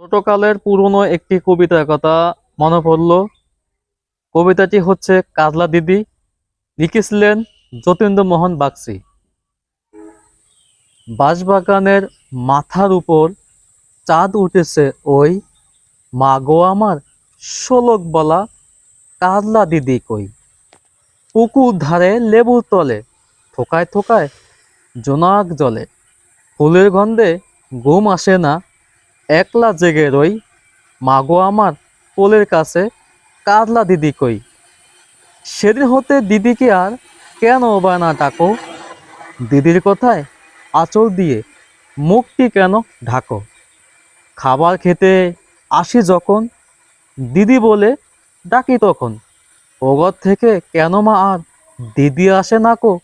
ছোটকালের পুরনো একটি কবিতার কথা মনে পড়ল। কবিতাটি হচ্ছে কাজলা দিদি লিখেছিলেন যতীন্দ্র মোহন বাগচি। বাঁশবাগানের মাথার উপর চাঁদ উঠেছে ওই, মা গো আমার, শোলক বলা কাজলা দিদি কই? পুকুর ধারে লেবুর তলে, থোকায় থোকায় জোনাক জলে। ফুলের গন্ধে ঘুম আসে না। একলা জেগে রই, মাগো আমার কোলের কাছে কাজলা দিদি কই। সেদিন হতে দিদিকে আর কেন বা না ডাকো? দিদির কথায় আঁচল দিয়ে মুখটি কেন ঢাকো? খাবার খেতে আসি যখন, দিদি বলে ডাকি তখন। ওগর থেকে কেন মা আর দিদি আসে না কো?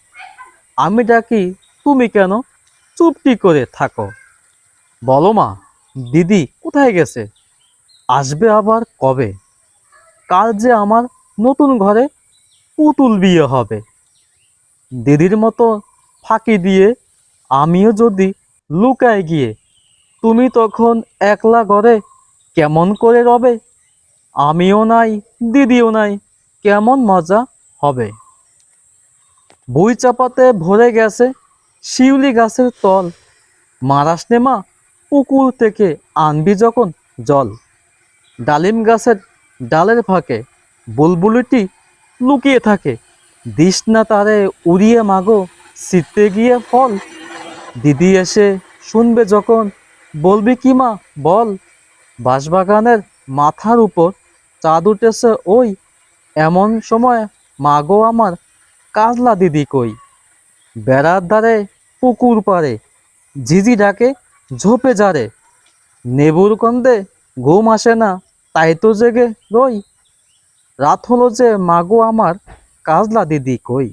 আমি ডাকি, তুমি কেন চুপটি করে থাকো? বলো মা। দিদি কোথায় গেছে? আসবে আবার কবে? কাল যে আমার নতুন ঘরে পুতুল বিয়ে হবে। দিদির মতো ফাঁকি দিয়ে আমিও যদি লুকায় গিয়ে, তুমি তখন একলা ঘরে কেমন করে রবে? আমিও নাই, দিদিও নাই, কেমন মজা হবে? বই চাপাতে ভরে গেছে শিউলি গাছের তল। মারাস মা পুকুর থেকে আনবি যখন জল, ডালিম গাছের ডালের ফাঁকে বুলবুলিটি লুকিয়ে থাকে। দিস না তারে উড়িয়ে মাগো ছিটতে গিয়ে ফল। দিদি এসে শুনবে যখন, বলবি কি মা, বল। বাঁশবাগানের মাথার উপর চাঁদ উঠেছে ওই, এমন সময় মাগো আমার কাজলা দিদি কই। বেড়ার দ্বারে পুকুর পারে ঝিঝি ডাকে ঝোপে যারে নেবুর কন্দে ঘুম আসে না, তাই তো জেগে রই। রাত হলো যে মাগো আমার কাজলা দিদি কই।